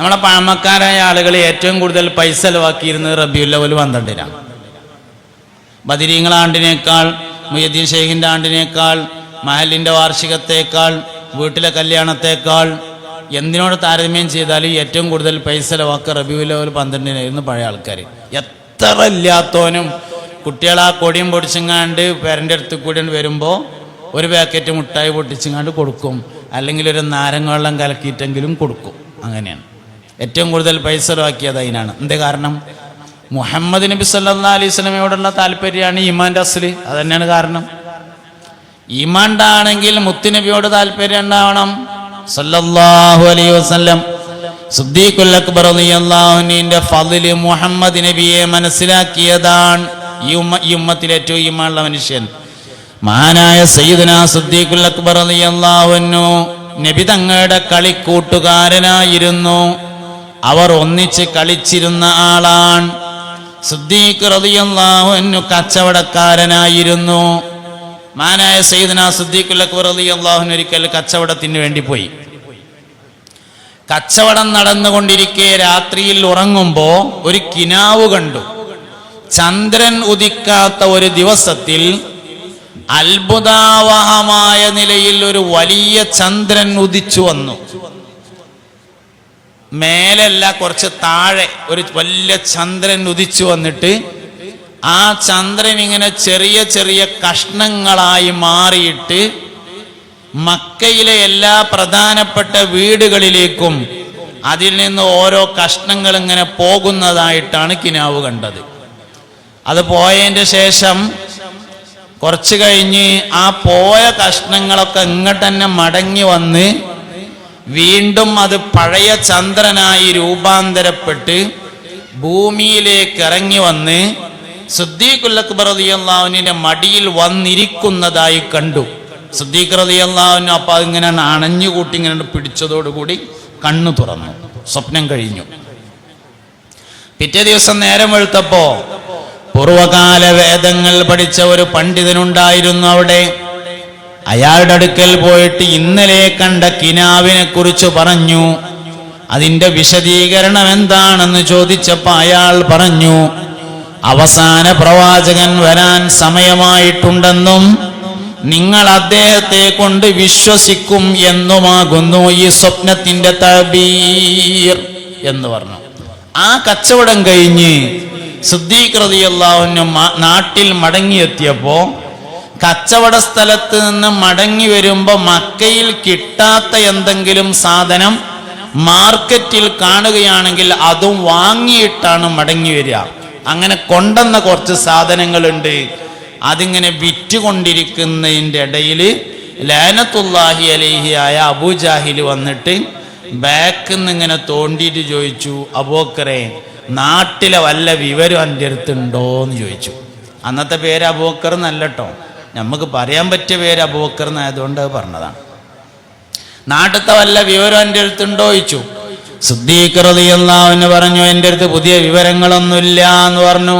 നമ്മളെ പഴമക്കാരായ ആളുകൾ ഏറ്റവും കൂടുതൽ പൈസ ചെലവാക്കിയിരുന്നത് റബിയുല്ലവൽ പന്ത്രണ്ടിനാണ്. ബദിരീങ്ങൾ ആണ്ടിനേക്കാൾ മുയ്യദ്ദീൻ ഷെയ്ഖിന്റെ ആണ്ടിനേക്കാൾ മഹലിന്റെ വാർഷികത്തേക്കാൾ വീട്ടിലെ കല്യാണത്തേക്കാൾ എന്തിനോട് താരതമ്യം ചെയ്താലും ഏറ്റവും കൂടുതൽ പൈസ ചെലവാക്കുക റബിയുല്ലവൽ പന്ത്രണ്ടിനായിരുന്നു പഴയ ആൾക്കാർ എത്ര ഇല്ലാത്തവനും കുട്ടികളെ ആ കൊടിയും പൊടിച്ചെങ്ങാണ്ട് പേരന്റെ അടുത്ത് കൂടി വരുമ്പോൾ ഒരു പാക്കറ്റ് മുട്ടായി പൊട്ടിച്ചെങ്ങാണ്ട് കൊടുക്കും. അല്ലെങ്കിൽ ഒരു നാരങ്ങ വെള്ളം കലക്കിയിട്ടെങ്കിലും കൊടുക്കും. അങ്ങനെയാണ്. ഏറ്റവും കൂടുതൽ പൈസ ചെലവാക്കിയത് അതിനാണ്. എന്ത് കാരണം? മുഹമ്മദ് നബി സല്ലാ അലൈഹി സ്വലമയോടുള്ള താല്പര്യമാണ് ഈമാന്റെ അസ്ലി. അത് തന്നെയാണ് കാരണം ഈമാണ്ടാണെങ്കിൽ മുത്തുനബിയോട് താല്പര്യം ഉണ്ടാവണം. സല്ലല്ലാഹു അലൈഹി വസല്ലം. സുദ്ദീഖുൽ അക്ബർ റളിയല്ലാഹുവിന്റെ ഫളിൽ മുഹമ്മദ് നബിയെ മനസ്സിലാക്കിയതാണ് ഈ ഉമ്മ ഈ ഉമ്മത്തിലെ ഏറ്റവും ഈമാനുള്ള മനുഷ്യൻ. മഹാനായ സയ്യിദുന സുദ്ദീഖുൽ അക്ബർ അൻഹു നബി തങ്ങളുടെ കളിക്കൂട്ടുകാരനായിരുന്നു. അവർ ഒന്നിച്ച് കളിച്ചിരുന്ന ആളാണ്. സുദ്ദീഖ് റളിയല്ലാഹു അൻഹു കച്ചവടക്കാരനായിരുന്നു. മാനായ സയ്യിദന സുദ്ദീഖുൽ അക്ബർ ഒരിക്കൽ കച്ചവടത്തിന് വേണ്ടി പോയി. കച്ചവടം നടന്നുകൊണ്ടിരിക്കെ രാത്രിയിൽ ഉറങ്ങുമ്പോൾ ഒരു കിനാവ് കണ്ടു. ചന്ദ്രൻ ഉദിക്കാത്ത ഒരു ദിവസത്തിൽ അത്ഭുതാവഹമായ നിലയിൽ ഒരു വലിയ ചന്ദ്രൻ ഉദിച്ചു വന്നു. മേലല്ല കുറച്ച് താഴെ ഒരു വലിയ ചന്ദ്രൻ ഉദിച്ചു വന്നിട്ട് ആ ചന്ദ്രൻ ഇങ്ങനെ ചെറിയ ചെറിയ കഷ്ണങ്ങളായി മാറിയിട്ട് മക്കയിലെ എല്ലാ പ്രധാനപ്പെട്ട വീടുകളിലേക്കും അതിൽ നിന്ന് ഓരോ കഷ്ണങ്ങൾ ഇങ്ങനെ പോകുന്നതായിട്ടാണ് കിനാവ് കണ്ടത്. അത് പോയതിന്റെ ശേഷം കുറച്ച് കഴിഞ്ഞ് ആ പോയ കഷ്ണങ്ങളൊക്കെ ഇങ്ങോട്ട് തന്നെ മടങ്ങി വന്ന് വീണ്ടും അത് പഴയ ചന്ദ്രനായി രൂപാന്തരപ്പെട്ട് ഭൂമിയിലേക്ക് ഇറങ്ങി വന്ന് സുദ്ദീഖുൽ അക്ബർ റളിയല്ലാഹുവിന്റെ മടിയിൽ വന്നിരിക്കുന്നതായി കണ്ടു. സുദ്ദീഖ് റളിയല്ലാഹുവിന് അപ്പൊ അതിങ്ങനെ അണഞ്ഞുകൂട്ടി ഇങ്ങനെ പിടിച്ചതോടുകൂടി കണ്ണു തുറന്നു. സ്വപ്നം കഴിഞ്ഞു. പിറ്റേ ദിവസം നേരം വെളുത്തപ്പോ പൂർവകാല വേദങ്ങൾ പഠിച്ച ഒരു പണ്ഡിതനുണ്ടായിരുന്നു അവിടെ. അയാളുടെ അടുക്കൽ പോയിട്ട് ഇന്നലെ കണ്ട കിനാവിനെ കുറിച്ച് പറഞ്ഞു. അതിന്റെ വിശദീകരണം എന്താണെന്ന് ചോദിച്ചപ്പോൾ അയാൾ പറഞ്ഞു അവസാന പ്രവാചകൻ വരാൻ സമയമായിട്ടുണ്ടെന്നും നിങ്ങൾ അദ്ദേഹത്തെ കൊണ്ട് വിശ്വസിക്കും എന്നുമാകുന്നു ഈ സ്വപ്നത്തിന്റെ തബീർ എന്ന് പറഞ്ഞു. ആ കച്ചവടം കഴിഞ്ഞ് സിദ്ധീകൃതിയുള്ള നാട്ടിൽ മടങ്ങിയെത്തിയപ്പോ കച്ചവട സ്ഥലത്ത് നിന്ന് മടങ്ങി വരുമ്പോ മക്കയിൽ കിട്ടാത്ത എന്തെങ്കിലും സാധനം മാർക്കറ്റിൽ കാണുകയാണെങ്കിൽ അതും വാങ്ങിയിട്ടാണ് മടങ്ങി വരിക. അങ്ങനെ കൊണ്ടെന്ന കുറച്ച് സാധനങ്ങളുണ്ട്. അതിങ്ങനെ വിറ്റുകൊണ്ടിരിക്കുന്നതിന്റെ ഇടയിൽ ലാനത്തുല്ലാഹി ആയ അബൂജാഹിൽ വന്നിട്ട് ബാക്കിൽ നിന്ന് ഇങ്ങനെ തോണ്ടിയിട്ട് ചോദിച്ചു അബോക്കറെ നാട്ടിലെ വല്ല വിവരം എന്റെ അടുത്തുണ്ടോ എന്ന് ചോദിച്ചു. അന്നത്തെ പേര് അബൂക്കർ എന്നല്ല കേട്ടോ നമുക്ക് പറയാൻ പറ്റിയ പേര് എന്നായതുകൊണ്ട് പറഞ്ഞതാണ്. നാട്ടിലത്തെ വല്ല വിവരം എന്റെ അടുത്തുണ്ടോ ചോദിച്ചു. ശുദ്ധീകൃതിയെന്നാവന് പറഞ്ഞു എന്റെ അടുത്ത് പുതിയ വിവരങ്ങളൊന്നുമില്ല എന്ന് പറഞ്ഞു.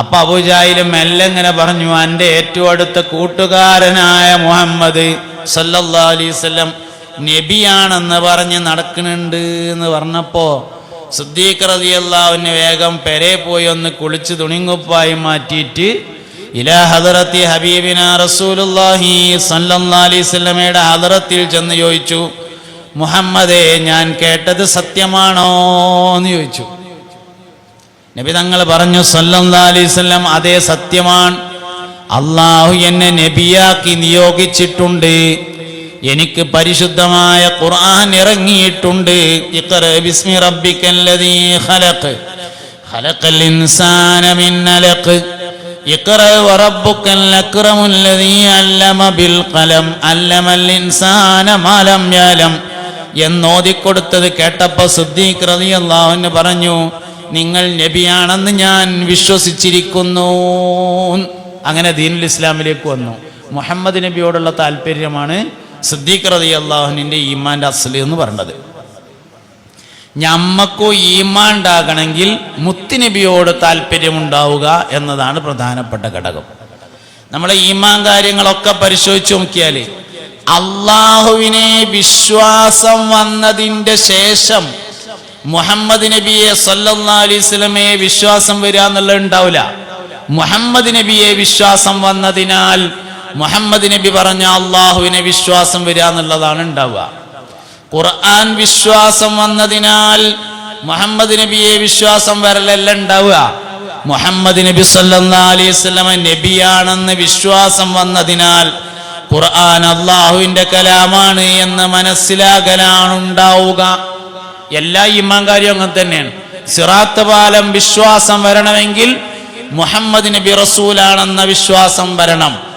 അപ്പൊ അബുജായിലും മെല്ലെ ഇങ്ങനെ പറഞ്ഞു എന്റെ ഏറ്റവും അടുത്ത കൂട്ടുകാരനായ മുഹമ്മദ് സല്ലല്ലാ അലൈവല്ലം നബിയാണെന്ന് പറഞ്ഞ് നടക്കുന്നുണ്ട് എന്ന് പറഞ്ഞപ്പോ ശുദ്ധീകൃതിയല്ലാവിന് വേഗം പെരെ പോയി ഒന്ന് കുളിച്ച് തുണിങ്ങുപ്പായി മാറ്റിയിട്ട് ഇലാ ഹദറത്തി ഹബീബിന റസൂലുല്ലാഹി സല്ലല്ലാഹി സ്വലമയുടെ ഹദറത്തിൽ ചെന്ന് ചോദിച്ചു മുഹമ്മദേ ഞാൻ കേട്ടത് സത്യമാണോ? എന്ന് ചോദിച്ചു. നബി തങ്ങൾ പറഞ്ഞു സല്ലല്ലാ അലൈഹി വസല്ലം അതേ സത്യമാണ്. അള്ളാഹു എന്നെ നബിയാക്കി നിയോഗിച്ചിട്ടുണ്ട്. എനിക്ക് പരിശുദ്ധമായ ഖുർആൻ ഇറങ്ങിയിട്ടുണ്ട്. ബിസ്മി റബ്ബിക്കല്ലദീ ഖലഖ്. ഖലഖൽ ഇൻസാന മിൻ അലഖ്. അല്ലമൽ ഇൻസാന മാ ലം യഅലം എന്നോതിക്കൊടുത്തത് കേട്ടപ്പോൾ സിദ്ദീഖ് റളിയല്ലാഹു അൻഹു പറഞ്ഞു നിങ്ങൾ നബിയാണെന്ന് ഞാൻ വിശ്വസിച്ചിരിക്കുന്നു. അങ്ങനെ ദീനുൽ ഇസ്ലാമിലേക്ക് വന്നു. മുഹമ്മദ് നബിയോടുള്ള താല്പര്യമാണ് സിദ്ദീഖ് റതി അള്ളാഹുവിന്റെ ഈമാന്റെ അസ്ലി എന്ന് പറഞ്ഞത്. ഞമ്മക്കോ ഈമാണ്ടാകണമെങ്കിൽ മുത്തിനബിയോട് താല്പര്യമുണ്ടാവുക എന്നതാണ് പ്രധാനപ്പെട്ട ഘടകം. നമ്മളെ ഈമാൻ കാര്യങ്ങളൊക്കെ പരിശോധിച്ച് നോക്കിയാൽ അള്ളാഹുവിനെ വിശ്വാസം വന്നതിന്റെ ശേഷം മുഹമ്മദ് നബിയെ സ്വലമയെ വിശ്വാസം വരിക എന്നുള്ളത് ഉണ്ടാവില്ല. മുഹമ്മദ് നബിയെ വിശ്വാസം വന്നതിനാൽ മുഹമ്മദ് നബി പറഞ്ഞ അള്ളാഹുവിനെ വിശ്വാസം വരിക എന്നുള്ളതാണ് ഉണ്ടാവുക. ഖുർആൻ വിശ്വാസം വന്നതിനാൽ മുഹമ്മദ് നബിയെ വിശ്വാസം വരലല്ല ഉണ്ടാവുക. മുഹമ്മദ് നബി സല്ലാസ്ലമ നബിയാണെന്ന് വിശ്വാസം വന്നതിനാൽ ഖുർആൻ അള്ളാഹുവിന്റെ കലാമാണ് എന്ന് മനസ്സിലാകലാണ് ഉണ്ടാവുക. എല്ലാ കാര്യം അങ്ങനെ തന്നെയാണ്. സിറാത്ത് പാലം വിശ്വാസം വരണമെങ്കിൽ മുഹമ്മദ് നബി റസൂലാണെന്ന വിശ്വാസം വരണം.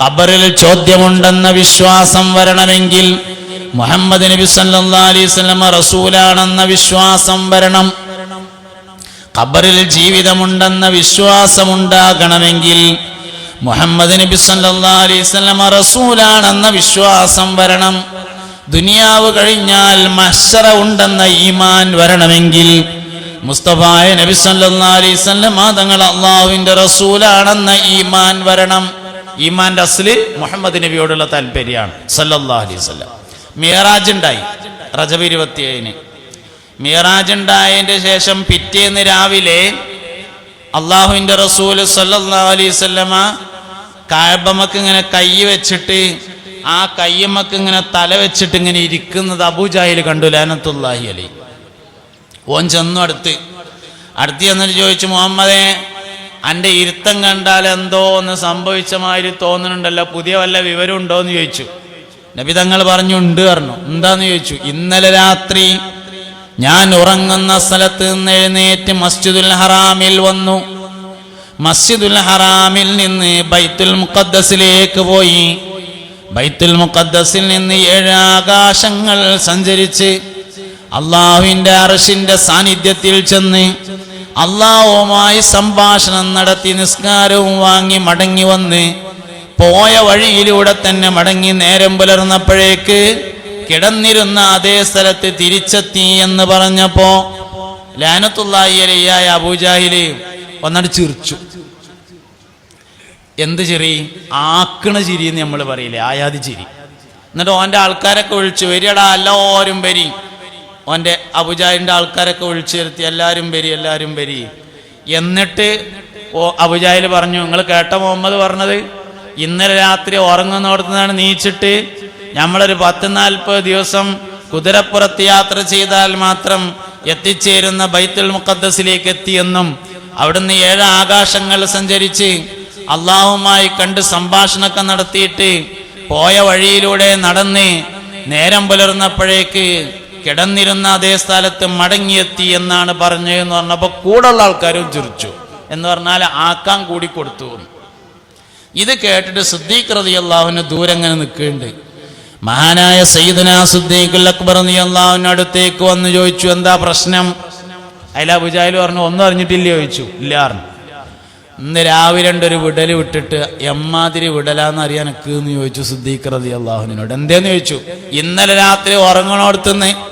ഖബറിൽ ചോദ്യമുണ്ടെന്ന വിശ്വാസം വരണമെങ്കിൽ മുഹമ്മദ് നബി സല്ലല്ലാഹു അലൈഹി വസല്ലമ റസൂലാണെന്ന വിശ്വാസം വരണം. ഖബറിൽ ജീവിതമുണ്ടെന്ന വിശ്വാസമുണ്ടാകണമെങ്കിൽ മുഹമ്മദ് നബി സല്ലല്ലാഹു അലൈഹി വസല്ലമ റസൂലാണെന്ന വിശ്വാസം വരണം. ദുനിയാവ് കഴിഞ്ഞാൽ മഹ്ശറ ഉണ്ടെന്ന ഈമാൻ വരണമെങ്കിൽ മുസ്തഫായ നബി സല്ലല്ലാഹു അലൈഹി വസല്ലമ തങ്ങൾ അള്ളാഹുവിന്റെ റസൂലാണെന്ന ഈമാൻ വരണം. ഈമാന്റെ അസ്ല് മുഹമ്മദ് നബിയോടുള്ള താല്പര്യമാണ്. സല്ലല്ലാഹു അലൈഹി വസല്ലം. മിയറാജ് ഉണ്ടായി റജബ് ഇരുപത്തിയേഴിന്. മിയറാജ് ഉണ്ടായതിന്റെ ശേഷം പിറ്റേന്ന് രാവിലെ അള്ളാഹുവിന്റെ റസൂൽ സല്ലല്ലാഹു അലൈഹി വസല്ലമ കായബമ്മക്ക് ഇങ്ങനെ കൈ വെച്ചിട്ട് ആ കയ്യമ്മക്ക് ഇങ്ങനെ തല വെച്ചിട്ട് ഇങ്ങനെ ഇരിക്കുന്നത് അബൂജാഹിൽ കണ്ടു. ലാനത്തുല്ലാഹി അലി ഓൻ ചെന്നു അടുത്ത്. അടുത്ത് ചെന്നിട്ട് ചോദിച്ചു മുഹമ്മദേ അന്റെ ഇരുത്തം കണ്ടാൽ എന്തോ ഒന്ന് സംഭവിച്ച മാതിരി തോന്നുന്നുണ്ടല്ലോ. പുതിയ വല്ല വിവരം ഉണ്ടോ എന്ന് ചോദിച്ചു. നബി തങ്ങൾ പറഞ്ഞു ഉണ്ട് പറഞ്ഞു. എന്താന്ന് ചോദിച്ചു? ഇന്നലെ രാത്രി ഞാൻ ഉറങ്ങുന്ന സ്ഥലത്ത് നിന്ന് എഴുന്നേറ്റ് മസ്ജിദുൽ ഹറാമിൽ വന്നു. മസ്ജിദുൽ ഹറാമിൽ നിന്ന് ബൈത്തുൽ മുഖദ്ദസിലേക്ക് പോയി. ബൈത്തുൽ മുഖദ്ദസിൽ നിന്ന് ഏഴ് ആകാശങ്ങൾ സഞ്ചരിച്ച് അള്ളാഹുവിന്റെ അറഷിന്റെ സാന്നിധ്യത്തിൽ ചെന്ന് അള്ളാഹുവുമായി സംഭാഷണം നടത്തി നിസ്കാരവും വാങ്ങി മടങ്ങി വന്ന് പോയ വഴിയിലൂടെ തന്നെ മടങ്ങി നേരം പുലർന്നപ്പോഴേക്ക് കിടന്നിരുന്ന അതേ സ്ഥലത്ത് തിരിച്ചെത്തി എന്ന് പറഞ്ഞപ്പോ ലാനത്തുള്ളായിയായ അബൂജാഹിൽ ഒന്നടി ചിരിച്ചു. എന്ത് ചിരി? ആക്കണ ചിരി എന്ന് നമ്മൾ പറയില്ലേ? ആയാതി ചിരി. എന്നിട്ട് ഓന്റെ ആൾക്കാരൊക്കെ ഒഴിച്ചു വരിയടാ എല്ലാവരും വരി. ഓന്റെ അബുജാഹിന്റെ ആൾക്കാരൊക്കെ വിളിച്ചു വരുത്തി എല്ലാവരും വരി എല്ലാവരും വരി. എന്നിട്ട് ഓ അബുജാഹിൽ പറഞ്ഞു നിങ്ങൾ കേട്ട മുഹമ്മദ് പറഞ്ഞത് ഇന്നലെ രാത്രി ഉറങ്ങുന്നിടത്തുനിന്നാണ് നീച്ചിട്ട് നമ്മളൊരു പത്ത് നാൽപ്പത് ദിവസം കുതിരപ്പുറത്ത് യാത്ര ചെയ്താൽ മാത്രം എത്തിച്ചേരുന്ന ബൈത്തുൽ മുഖദ്ദസിലേക്ക് എത്തിയെന്നും അവിടുന്ന് ഏഴ് ആകാശങ്ങൾ സഞ്ചരിച്ച് അള്ളാഹുമായി കണ്ട് സംഭാഷണമൊക്കെ നടത്തിയിട്ട് പോയ വഴിയിലൂടെ നടന്ന് നേരം പുലർന്നപ്പോഴേക്ക് കിടന്നിരുന്ന അതേ സ്ഥലത്ത് മടങ്ങിയെത്തി എന്നാണ് പറഞ്ഞതെന്ന് പറഞ്ഞപ്പോൾ കൂടുള്ള ആൾക്കാരും ചിരിച്ചു. എന്ന് പറഞ്ഞാൽ ആക്കാൻ കൂടി കൊടുത്തു. ഇത് കേട്ടിട്ട് സിദ്ദീഖ് റതി അള്ളാഹുവിന് ദൂരെ നിൽക്കുന്നുണ്ട്. മഹാനായ സയ്യിദന സിദ്ദീഖ് അക്ബർ നീ അള്ളാഹുവിന് അടുത്തേക്ക് വന്ന് ചോദിച്ചു എന്താ പ്രശ്നം? അയല ബുജാഹിൽ പറഞ്ഞു ഒന്നും അറിഞ്ഞിട്ടില്ല ചോദിച്ചു. ഇല്ല പറഞ്ഞു. ഇന്ന് രാവിലെ ഒരു വിടൽ വിട്ടിട്ട് എമ്മാതിരി വിടലാന്ന് അറിയാൻ എനിക്ക് എന്ന് ചോദിച്ചു സിദ്ദീഖ് റതി അള്ളാഹുവിനോട് എന്തേന്ന്? ചോദിച്ചു. ഇന്നലെ രാത്രി ഉറങ്ങണോടത്തുനിന്ന്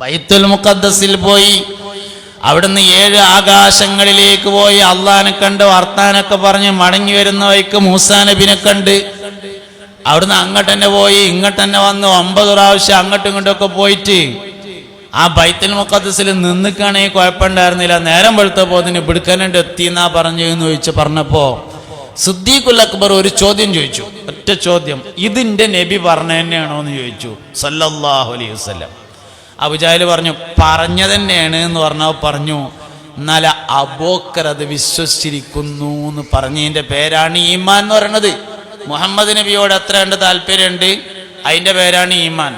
ബൈത്തുൽ മുഖദ്ദസിൽ പോയി. അവിടുന്ന് ഏഴ് ആകാശങ്ങളിലേക്ക് പോയി. അള്ളഹാനെ കണ്ട് വർത്താനൊക്കെ പറഞ്ഞ് മടങ്ങി വരുന്ന വഴിക്ക് മൂസാ നബിനെ കണ്ട്. അവിടുന്ന് അങ്ങോട്ട് തന്നെ പോയി. ഇങ്ങോട്ട് തന്നെ വന്ന് ഒമ്പത് പ്രാവശ്യം അങ്ങോട്ടും ഇങ്ങോട്ടും ഒക്കെ പോയിട്ട് ആ ബൈത്തുൽ മുഖദ്സിൽ നിന്നിക്കാണെങ്കിൽ കുഴപ്പമുണ്ടായിരുന്നില്ല. നേരം വെളുത്തപ്പോ അതിന് പിടുക്കനുണ്ട് എത്തിന്നാ പറഞ്ഞു എന്ന് ചോദിച്ചു പറഞ്ഞപ്പോ സുദ്ദീഖുൽ അക്ബർ ഒരു ചോദ്യം ചോദിച്ചു. ഒറ്റ ചോദ്യം ഇതിന്റെ നബി പറഞ്ഞ തന്നെയാണോ എന്ന് ചോദിച്ചു. സല്ലല്ലാഹു അലൈഹി വസല്ലം. അബുജാഹിൽ പറഞ്ഞു പറഞ്ഞ തന്നെയാണ് എന്ന് പറഞ്ഞ പറഞ്ഞു എന്നാൽ അബോക്കർ അത് വിശ്വസിച്ചിരിക്കുന്നു എന്ന് പറഞ്ഞതിന്റെ പേരാണ് ഈമാൻ എന്ന് പറയുന്നത്. മുഹമ്മദ് നബിയോട് അത്ര കണ്ട് താല്പര്യമുണ്ട് അതിന്റെ പേരാണ് ഈമാൻ.